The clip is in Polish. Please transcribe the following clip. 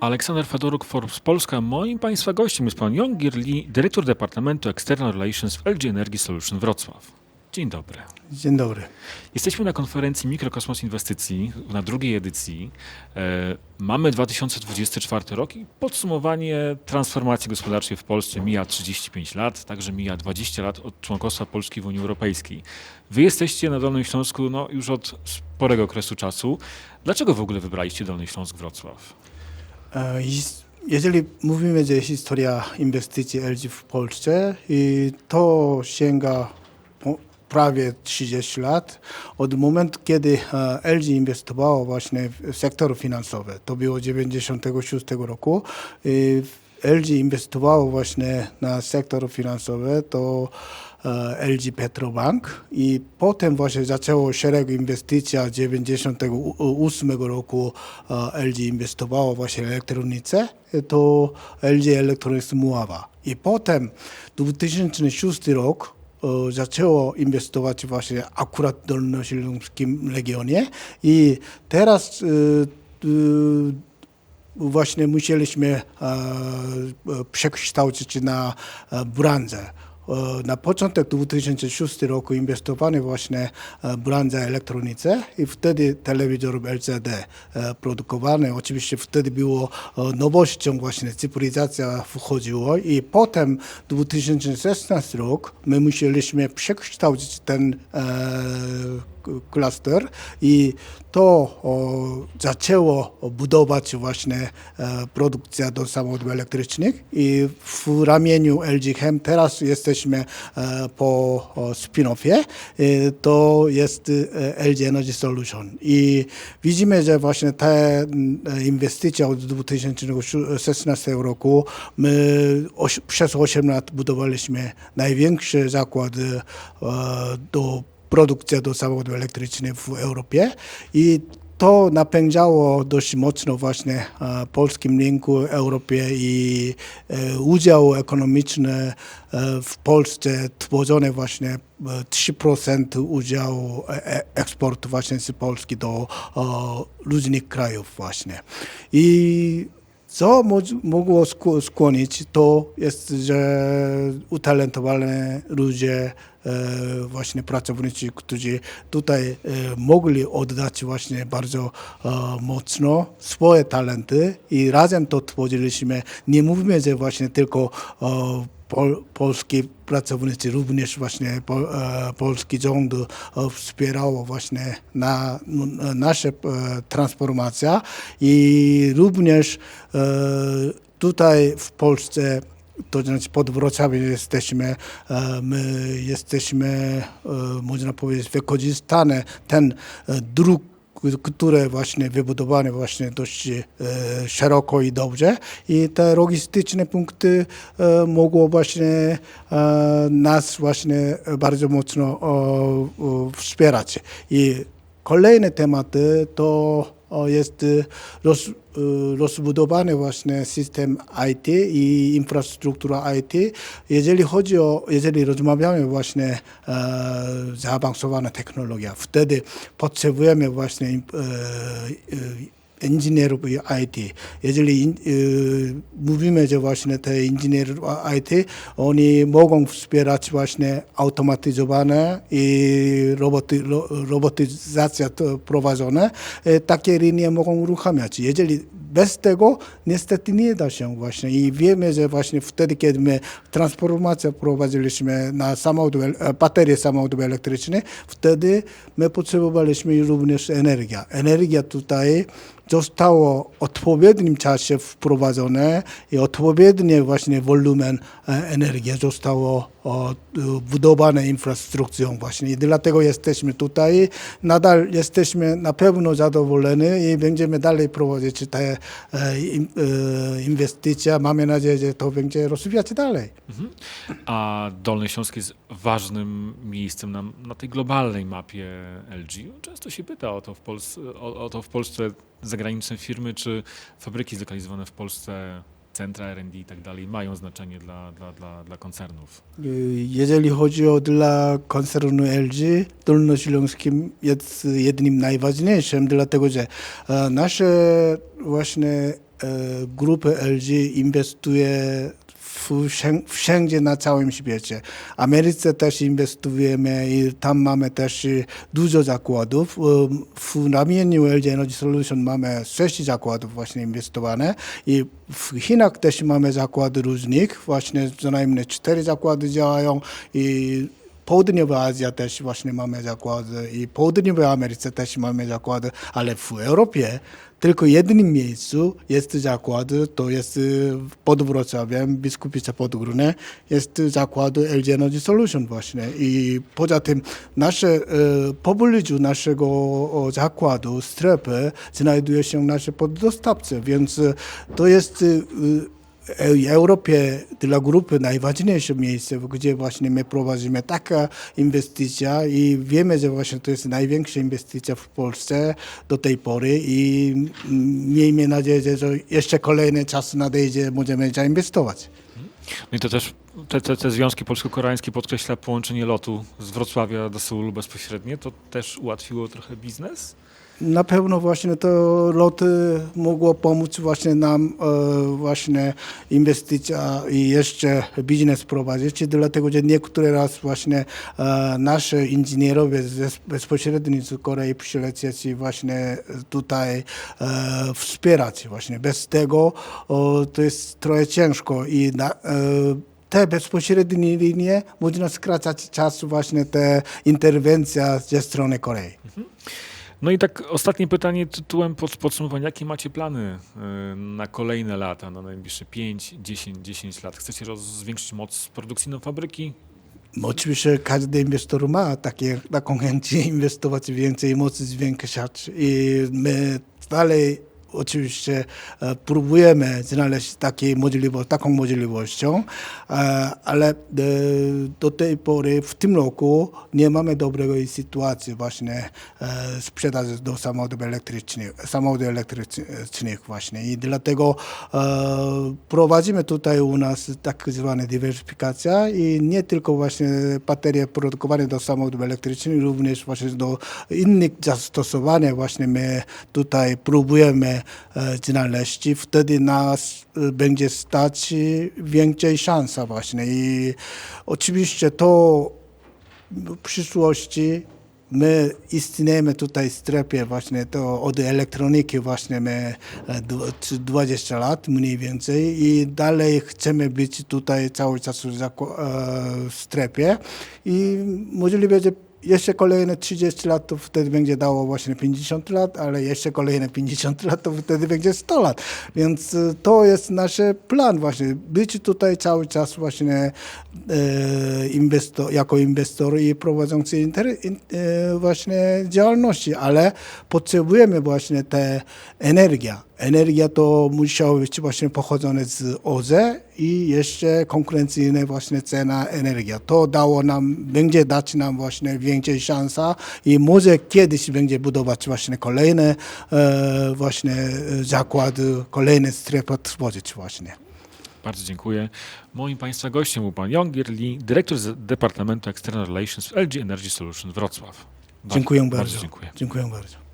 Aleksander Fedoruk, Forbes Polska. Moim Państwa gościem jest Pan Jongir Lee, dyrektor Departamentu External Relations w LG Energy Solution Wrocław. Dzień dobry. Dzień dobry. Jesteśmy na konferencji Mikrokosmos Inwestycji, na drugiej edycji. E, mamy 2024 rok i podsumowanie transformacji gospodarczej w Polsce mija 35 lat, także mija 20 lat od członkostwa Polski w Unii Europejskiej. Wy jesteście na Dolnym Śląsku no, już od sporego okresu czasu. Dlaczego w ogóle wybraliście Dolny Śląsk Wrocław? E, Jeżeli mówimy, że historia inwestycji LG w Polsce, i to sięga prawie 30 lat. Od momentu, kiedy e, LG inwestowało właśnie w sektor finansowy, to było 96 roku, LG inwestowało właśnie na sektor finansowy, to LG Petrobank i potem właśnie zaczęło szereg inwestycji, a 98 roku e, LG inwestowało właśnie w elektronice, to LG Electronics Muawa. I potem 2006 rok e, zaczęło inwestować właśnie akurat w Dolnośląskim regionie i teraz e, e, właśnie musieliśmy e, e, przekształcić na e, branżę. E, Na początek 2006 roku inwestowano właśnie e, branżę elektronice i wtedy telewizor LCD e, produkowany. Oczywiście wtedy było nowością właśnie cyfryzacja wchodziło i potem 2016 rok my musieliśmy przekształcić ten e, k- klaster i to o, zaczęło budować właśnie e, produkcja do samochodów elektrycznych i w ramieniu LG Chem teraz jesteśmy e, po spin-offie, e, to jest LG Energy Solution. I widzimy, że właśnie te e, inwestycje od 2016 roku my oś, przez 8 lat budowaliśmy największy zakład do produkcja do samochodów elektrycznych w Europie i to napędzało dość mocno właśnie e, polskim rynku, Europie i e, udział ekonomiczny e, w Polsce tworzony właśnie e, 3% udziału eksportu właśnie z Polski do różnych krajów właśnie. I co mo- mogło skł- skłonić, to jest, że utalentowani ludzie, e, właśnie pracownicy, którzy tutaj e, mogli oddać właśnie bardzo e, mocno swoje talenty i razem to tworzyliśmy. Nie mówimy, że właśnie tylko pol, polskie pracownicy, również właśnie po, e, polski rząd e, wspierało właśnie na, n- nasze e, transformacja i również tutaj w Polsce to znaczy pod Wrocławiem jesteśmy, my jesteśmy, można powiedzieć, wykorzystane. Ten dróg które właśnie wybudowane właśnie dość e, szeroko i dobrze i te logistyczne punkty e, mogło właśnie e, nas właśnie bardzo mocno wspierać. I kolejne tematy to jest e, roz, e, rozbudowany właśnie system IT i infrastruktura IT. Jeżeli chodzi o, jeżeli rozmawiamy właśnie e, zaawansowana technologia, wtedy potrzebujemy właśnie e, e, inżynierów i IT. Jeżeli in, y, mówimy, że właśnie te inżynierów IT, oni mogą wspierać właśnie automatyzowane i roboty, ro, robotyzacja to prowadzone, takie linie mogą uruchamiać. Jeżeli bez tego niestety nie da się właśnie i wiemy, że właśnie wtedy, kiedy my transformację prowadziliśmy na samochody, e, baterie samochodów elektrycznych, wtedy my potrzebowaliśmy również energia. Energia tutaj zostało w odpowiednim czasie wprowadzone i odpowiednie właśnie wolumen e, energii zostało budowane infrastrukturą właśnie i dlatego jesteśmy tutaj. Nadal jesteśmy na pewno zadowoleni i będziemy dalej prowadzić te e, e, inwestycje. Mamy nadzieję, że to będzie rozwijać dalej. Mhm. A Dolny Śląsk jest ważnym miejscem na, na tej globalnej mapie LG. Często się pyta o to w Polsce, o, o to w Polsce zagraniczne firmy, czy fabryki zlokalizowane w Polsce, centra R&D i tak dalej mają znaczenie dla, dla, dla, dla koncernów. Jeżeli chodzi o dla koncernu LG, Dolnośląskim jest jednym najważniejszym, dlatego że e, nasze właśnie grupy LG inwestuje wszędzie, na całym świecie. Ameryce też inwestujemy i tam mamy też y, dużo zakładów. Ym, W ramieniu LG Energy Solution mamy sześć zakładów właśnie inwestowane i w Chinach też mamy zakłady różnych. Właśnie co najmniej cztery zakłady działają i Południowa Azja też właśnie mamy zakłady i Południowej Ameryce też mamy zakłady, ale w Europie tylko jednym miejscu jest zakład, to jest pod Wrocławiem, Biskupice Podgórne, jest zakład LG Energy Solution właśnie. I poza tym nasze, w pobliżu naszego zakładu, strefy znajduje się nasze poddostawcy, więc to jest w Europie dla grupy najważniejsze miejsce, gdzie właśnie my prowadzimy taka inwestycja i wiemy, że właśnie to jest największa inwestycja w Polsce do tej pory i miejmy nadzieję, że jeszcze kolejny czas nadejdzie, możemy zainwestować. No i to też te, te, te związki polsko-koreańskie podkreśla połączenie lotu z Wrocławia do Seulu bezpośrednie. To też ułatwiło trochę biznes? Na pewno właśnie to loty mogło pomóc właśnie nam e, właśnie inwestycja i jeszcze biznes prowadzić, dlatego że niektóre raz właśnie e, nasze inżynierowie bezpośrednio z Korei przylecieć właśnie tutaj e, wspierać właśnie. Bez tego to jest trochę ciężko i na, te bezpośrednie linie można skracać czas właśnie te interwencja ze strony Korei. No i tak ostatnie pytanie tytułem pod, podsumowania. Jakie macie plany y, na kolejne lata, na najbliższe 5, 10, 10 lat? Chcecie zwiększyć moc produkcyjną fabryki? Oczywiście każdy inwestor ma takie, taką chęć inwestować więcej, mocy zwiększać i my dalej oczywiście e, próbujemy znaleźć takie możliwość, taką możliwością, e, ale e, do tej pory w tym roku nie mamy dobrej sytuacji właśnie sprzedaży do samochodów elektrycznych, samochodów elektrycznych właśnie. I dlatego prowadzimy tutaj u nas tak zwana dywersyfikacja i nie tylko właśnie baterie produkowane do samochodów elektrycznych, również właśnie do innych zastosowań. Właśnie my tutaj próbujemy znaleźć i wtedy nas e, będzie stać e, więcej szansa właśnie. I oczywiście to w przyszłości my istniejemy tutaj w strefie właśnie to od elektroniki właśnie my e, dw- czy 20 lat mniej więcej i dalej chcemy być tutaj cały czas e, w strefie i możliwe, że jeszcze kolejne 30 lat to wtedy będzie dało właśnie 50 lat, ale jeszcze kolejne 50 lat to wtedy będzie 100 lat. Więc e, to jest nasz plan właśnie, być tutaj cały czas właśnie e, inwestor, jako inwestor i prowadzący inter, in, e, właśnie działalności, ale potrzebujemy właśnie tę energię. Energia to musiało być właśnie pochodzone z OZE i jeszcze konkurencyjna właśnie cena energia. To dało nam, będzie dać nam właśnie więcej szansa i może kiedyś będzie budować właśnie kolejne e, właśnie zakłady, kolejne strefy tworzyć właśnie. Bardzo dziękuję. Moim Państwa gościem był Pan Jonger Lee, dyrektor z Departamentu External Relations w LG Energy Solutions Wrocław. Bardzo- Dziękuję bardzo bardzo. dziękuję. Dziękuję bardzo.